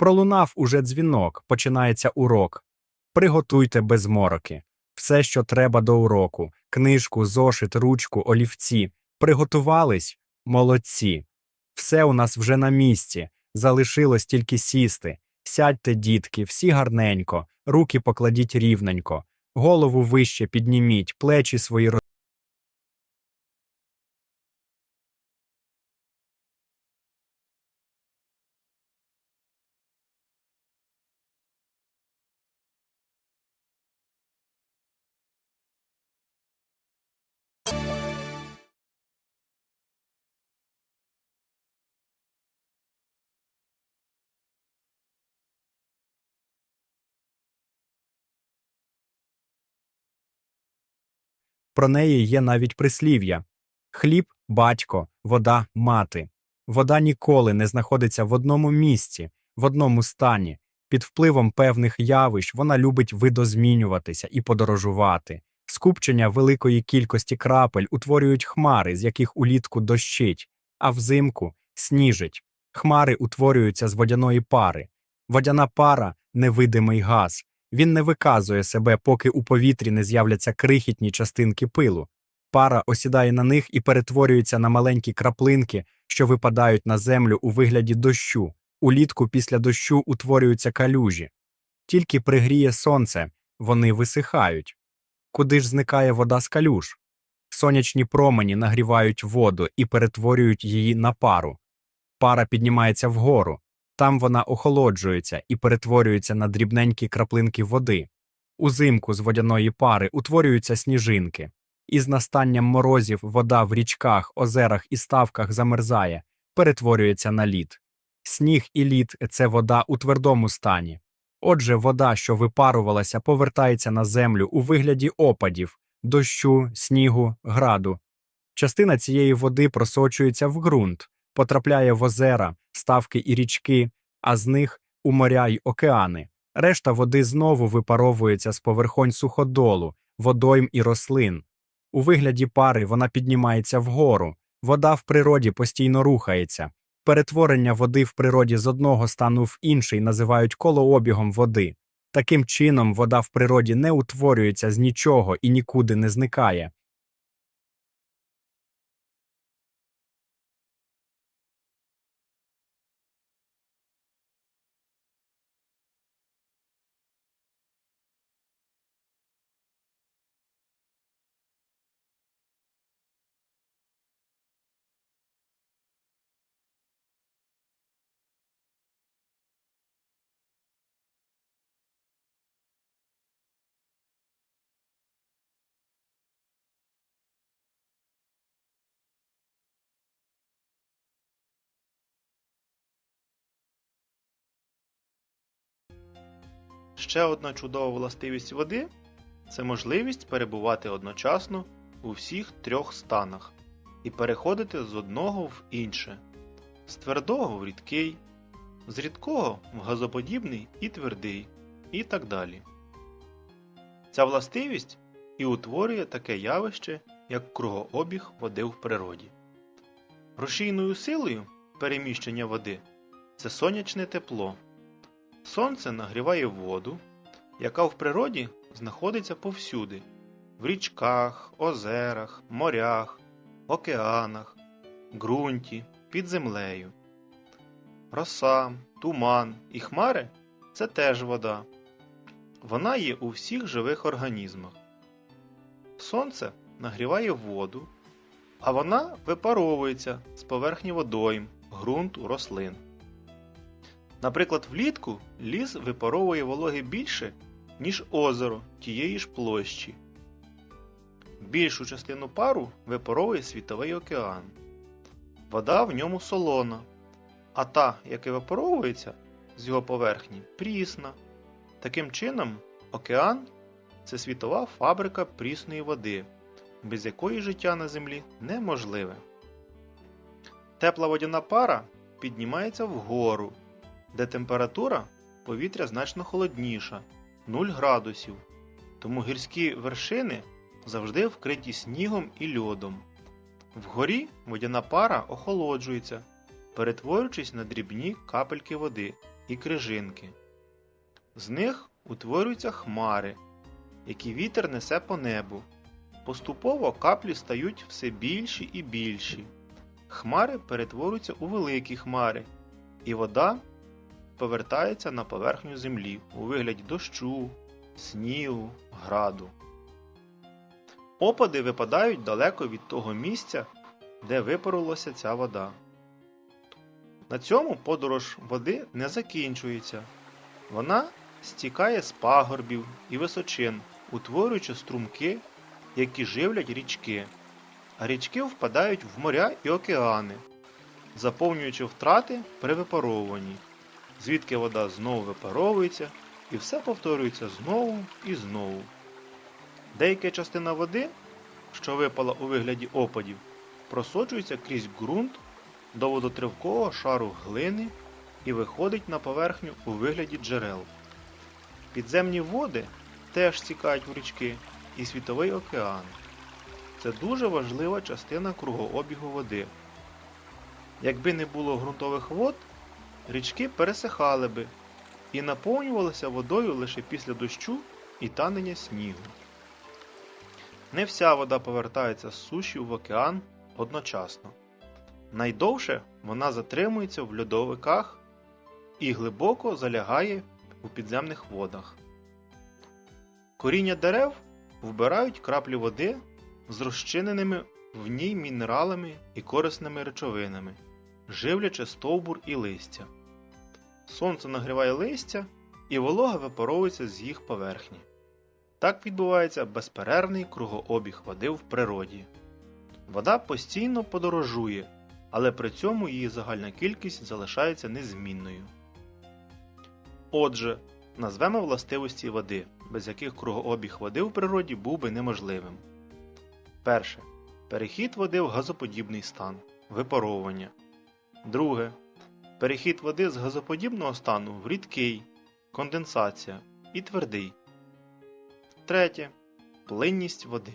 Пролунав уже дзвінок, починається урок. Приготуйте без мороки. Все, що треба до уроку: книжку, зошит, ручку, олівці. Приготувались? Молодці. Все у нас вже на місці. Залишилось тільки сісти. Сядьте, дітки, всі гарненько, руки покладіть рівненько, голову вище підніміть, плечі свої роз... Про неї є навіть прислів'я. Хліб – батько, вода – мати. Вода ніколи не знаходиться в одному місці, в одному стані. Під впливом певних явищ вона любить видозмінюватися і подорожувати. Скупчення великої кількості крапель утворюють хмари, з яких улітку дощить, а взимку – сніжить. Хмари утворюються з водяної пари. Водяна пара – невидимий газ. Він не виказує себе, поки у повітрі не з'являться крихітні частинки пилу. Пара осідає на них і перетворюється на маленькі краплинки, що випадають на землю у вигляді дощу. Улітку після дощу утворюються калюжі. Тільки пригріє сонце, вони висихають. Куди ж зникає вода з калюж? Сонячні промені нагрівають воду і перетворюють її на пару. Пара піднімається вгору. Там вона охолоджується і перетворюється на дрібненькі краплинки води. Узимку з водяної пари утворюються сніжинки. Із настанням морозів вода в річках, озерах і ставках замерзає, перетворюється на лід. Сніг і лід це вода у твердому стані. Отже, вода, що випарувалася, повертається на землю у вигляді опадів, дощу, снігу, граду. Частина цієї води просочується в ґрунт, потрапляє в озера, ставки і річки, а з них у моря й океани. Решта води знову випаровується з поверхонь суходолу, водойм і рослин. У вигляді пари вона піднімається вгору. Вода в природі постійно рухається. Перетворення води в природі з одного стану в інший називають колообігом води. Таким чином, вода в природі не утворюється з нічого і нікуди не зникає. Ще одна чудова властивість води це можливість перебувати одночасно у всіх трьох станах і переходити з одного в інше, з твердого в рідкий, з рідкого в газоподібний і твердий, і так далі. Ця властивість і утворює таке явище, як кругообіг води в природі. Рушійною силою переміщення води це сонячне тепло. Сонце нагріває воду, яка в природі знаходиться повсюди в річках, озерах, морях, океанах, ґрунті, під землею. Роса, туман і хмари це теж вода. Вона є у всіх живих організмах. Сонце нагріває воду, а вона випаровується з поверхні водойм, ґрунту, рослин. Наприклад, влітку ліс випаровує вологи більше, ніж озеро тієї ж площі. Більшу частину пару випаровує світовий океан. Вода в ньому солона, а та, яка випаровується з його поверхні, прісна. Таким чином, океан це світова фабрика прісної води, без якої життя на землі неможливе. Тепла водяна пара піднімається вгору де температура повітря значно холодніша 0 градусів, тому гірські вершини завжди вкриті снігом і льодом. Вгорі водяна пара охолоджується, перетворюючись на дрібні капельки води і крижинки. З них утворюються хмари, які вітер несе по небу. Поступово каплі стають все більші і більші. Хмари перетворюються у великі хмари, і вода повертається на поверхню землі у вигляді дощу, снігу, граду. Опади випадають далеко від того місця, де випарилася ця вода. На цьому подорож води не закінчується. Вона стікає з пагорбів і височин, утворюючи струмки, які живлять річки, а річки впадають в моря і океани, заповнюючи втрати при випаровуванні, звідки вода знову випаровується і все повторюється знову і знову. Деяка частина води, що випала у вигляді опадів, просочується крізь ґрунт до водотривкого шару глини і виходить на поверхню у вигляді джерел. Підземні води теж стікають в річки і світовий океан. Це дуже важлива частина кругообігу води. Якби не було ґрунтових вод, річки пересихали би і наповнювалися водою лише після дощу і танення снігу. Не вся вода повертається з суші в океан одночасно. Найдовше вона затримується в льодовиках і глибоко залягає у підземних водах. Коріння дерев вбирають краплі води з розчиненими в ній мінералами і корисними речовинами, живлячи стовбур і листя. Сонце нагріває листя, і волога випаровується з їх поверхні. Так відбувається безперервний кругообіг води в природі. Вода постійно подорожує, але при цьому її загальна кількість залишається незмінною. Отже, назвемо властивості води, без яких кругообіг води в природі був би неможливим. Перше. Перехід води в газоподібний стан випаровування. Друге. Перехід води з газоподібного стану в рідкий конденсація і твердий. Третє. Плинність води.